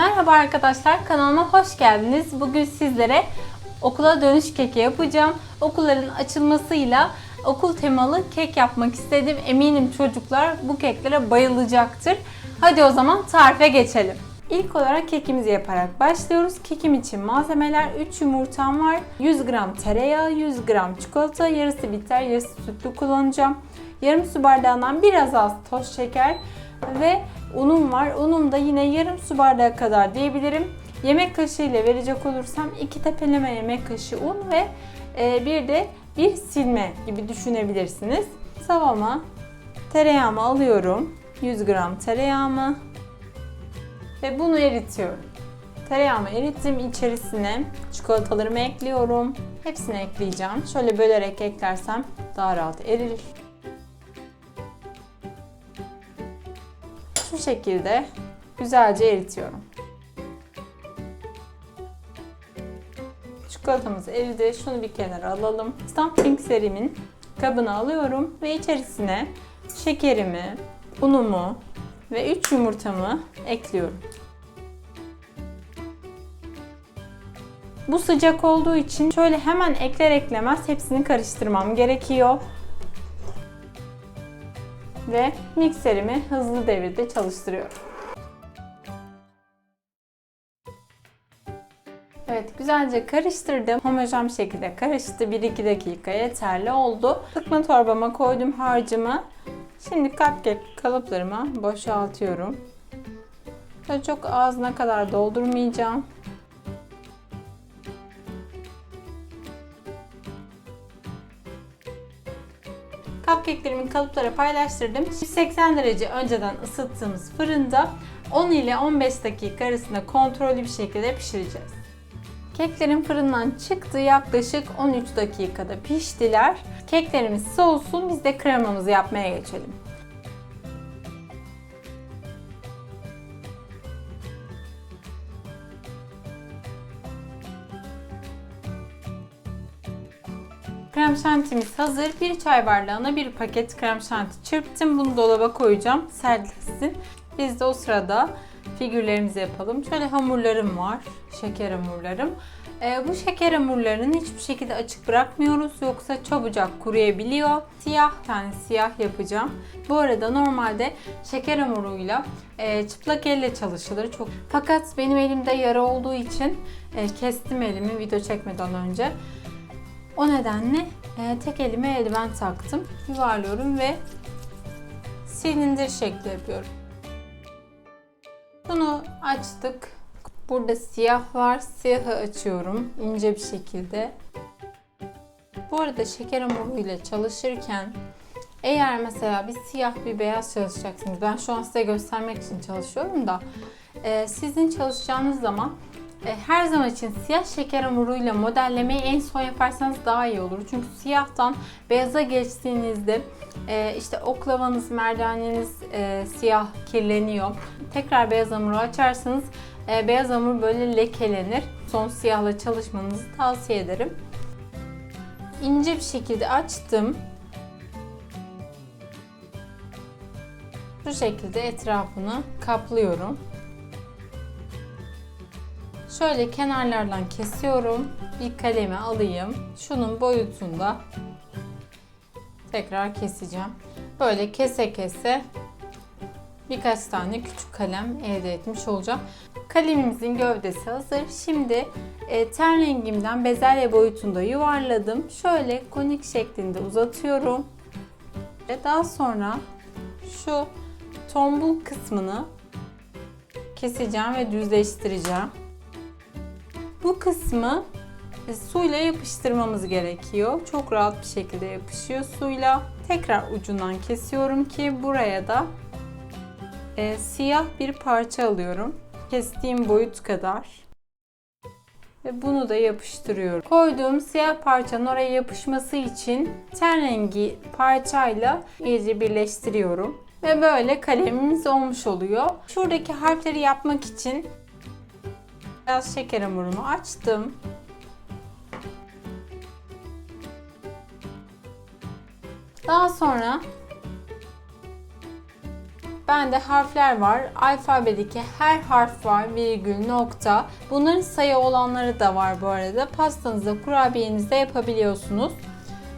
Merhaba arkadaşlar, kanalıma hoş geldiniz. Bugün sizlere okula dönüş keki yapacağım. Okulların açılmasıyla okul temalı kek yapmak istedim. Eminim çocuklar bu keklere bayılacaktır. Hadi o zaman tarife geçelim. İlk olarak kekimizi yaparak başlıyoruz. Kekim için malzemeler 3 yumurtam var. 100 gram tereyağı, 100 gram çikolata, yarısı bitter, yarısı sütlü kullanacağım. Yarım su bardağından biraz az toz şeker ve unum var. Unum da yine yarım su bardağı kadar diyebilirim. Yemek kaşığı ile verecek olursam iki tepeleme yemek kaşığı un ve e, bir de bir silme gibi düşünebilirsiniz. Tavama tereyağımı alıyorum. 100 gram tereyağımı ve bunu eritiyorum. Tereyağımı erittim. içerisine çikolatalarımı ekliyorum. Hepsini ekleyeceğim. Şöyle bölerek eklersem daha rahat erir. Şekilde güzelce eritiyorum. Çikolatamız eridi. Şunu bir kenara alalım. Stuffing serimin kabını alıyorum ve içerisine şekerimi, unumu ve 3 yumurtamı ekliyorum. Bu sıcak olduğu için şöyle hemen ekler eklemez hepsini karıştırmam gerekiyor. Ve mikserimi hızlı devirde çalıştırıyorum. Evet güzelce karıştırdım. Homojen şekilde karıştı. 1-2 dakika yeterli oldu. Sıkma torbama koydum harcımı. Şimdi cupcake kalıplarıma boşaltıyorum. Böyle çok ağzına kadar doldurmayacağım. Cupcake'lerimi kalıplara paylaştırdım. 180 derece önceden ısıttığımız fırında 10 ile 15 dakika arasında kontrollü bir şekilde pişireceğiz. Keklerim fırından çıktı. Yaklaşık 13 dakikada piştiler. Keklerimiz soğusun. Biz de kremamızı yapmaya geçelim. Krem şantimiz hazır. Bir çay bardağına bir paket krem şanti çırptım. Bunu dolaba koyacağım. Sertleşsin. Biz de o sırada figürlerimizi yapalım. Şöyle hamurlarım var. Şeker hamurlarım. Ee, bu şeker hamurlarını hiçbir şekilde açık bırakmıyoruz. Yoksa çabucak kuruyabiliyor. Siyah tane siyah yapacağım. Bu arada normalde şeker hamuruyla e, çıplak elle çalışılır. Çok Fakat benim elimde yara olduğu için e, kestim elimi video çekmeden önce. O nedenle e, tek elime eldiven taktım. Yuvarlıyorum ve silindir şekli yapıyorum. Bunu açtık. Burada siyah var. Siyahı açıyorum ince bir şekilde. Bu arada şeker hamuruyla çalışırken eğer mesela bir siyah bir beyaz çalışacaksınız. Ben şu an size göstermek için çalışıyorum da e, sizin çalışacağınız zaman her zaman için siyah şeker hamuruyla modellemeyi en son yaparsanız daha iyi olur. Çünkü siyahtan beyaza geçtiğinizde e, işte oklavanız, merdaneniz e, siyah kirleniyor. Tekrar beyaz hamuru açarsanız e, beyaz hamur böyle lekelenir. Son siyahla çalışmanızı tavsiye ederim. İnce bir şekilde açtım. Bu şekilde etrafını kaplıyorum. Şöyle kenarlardan kesiyorum. Bir kalemi alayım. Şunun boyutunda tekrar keseceğim. Böyle kese kese birkaç tane küçük kalem elde etmiş olacağım. Kalemimizin gövdesi hazır. Şimdi e, ten rengimden bezelye boyutunda yuvarladım. Şöyle konik şeklinde uzatıyorum. Ve daha sonra şu tombul kısmını keseceğim ve düzleştireceğim. Bu kısmı e, suyla yapıştırmamız gerekiyor. Çok rahat bir şekilde yapışıyor suyla. Tekrar ucundan kesiyorum ki buraya da e, siyah bir parça alıyorum. Kestiğim boyut kadar. Ve bunu da yapıştırıyorum. Koyduğum siyah parçanın oraya yapışması için ten rengi parçayla iyice birleştiriyorum. Ve böyle kalemimiz olmuş oluyor. Şuradaki harfleri yapmak için Beyaz şeker hamurumu açtım. Daha sonra Bende harfler var. Alfabedeki her harf var. Virgül, nokta. Bunların sayı olanları da var bu arada. Pastanızda, kurabiyenizde yapabiliyorsunuz.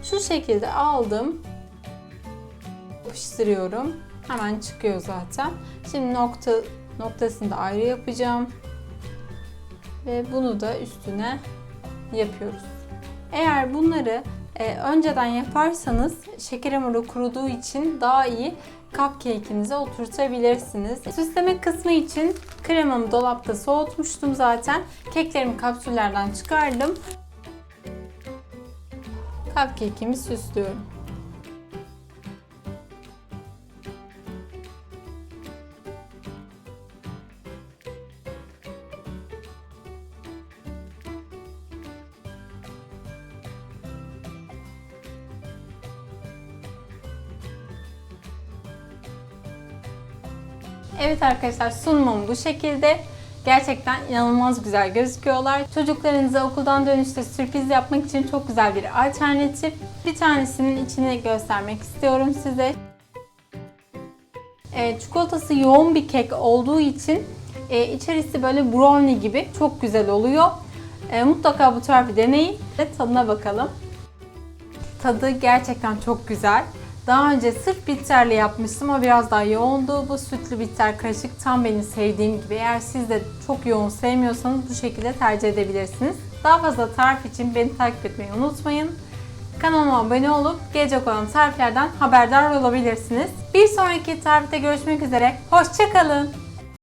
Şu şekilde aldım. Yapıştırıyorum. Hemen çıkıyor zaten. Şimdi nokta noktasını da ayrı yapacağım. Ve bunu da üstüne yapıyoruz. Eğer bunları e, önceden yaparsanız şeker hamuru kuruduğu için daha iyi cupcake'inize oturtabilirsiniz. Süsleme kısmı için kremamı dolapta soğutmuştum zaten. Keklerimi kapsüllerden çıkardım. Cupcake'imi süslüyorum. Evet arkadaşlar sunumum bu şekilde. Gerçekten inanılmaz güzel gözüküyorlar. Çocuklarınıza okuldan dönüşte sürpriz yapmak için çok güzel bir alternatif. Bir tanesinin içini göstermek istiyorum size. Evet, çikolatası yoğun bir kek olduğu için e, içerisi böyle brownie gibi çok güzel oluyor. E, mutlaka bu tarifi deneyin ve tadına bakalım. Tadı gerçekten çok güzel. Daha önce sırf bitterli yapmıştım ama biraz daha yoğundu. Bu sütlü bitter karışık tam benim sevdiğim gibi. Eğer siz de çok yoğun sevmiyorsanız bu şekilde tercih edebilirsiniz. Daha fazla tarif için beni takip etmeyi unutmayın. Kanalıma abone olup gelecek olan tariflerden haberdar olabilirsiniz. Bir sonraki tarifte görüşmek üzere. Hoşçakalın.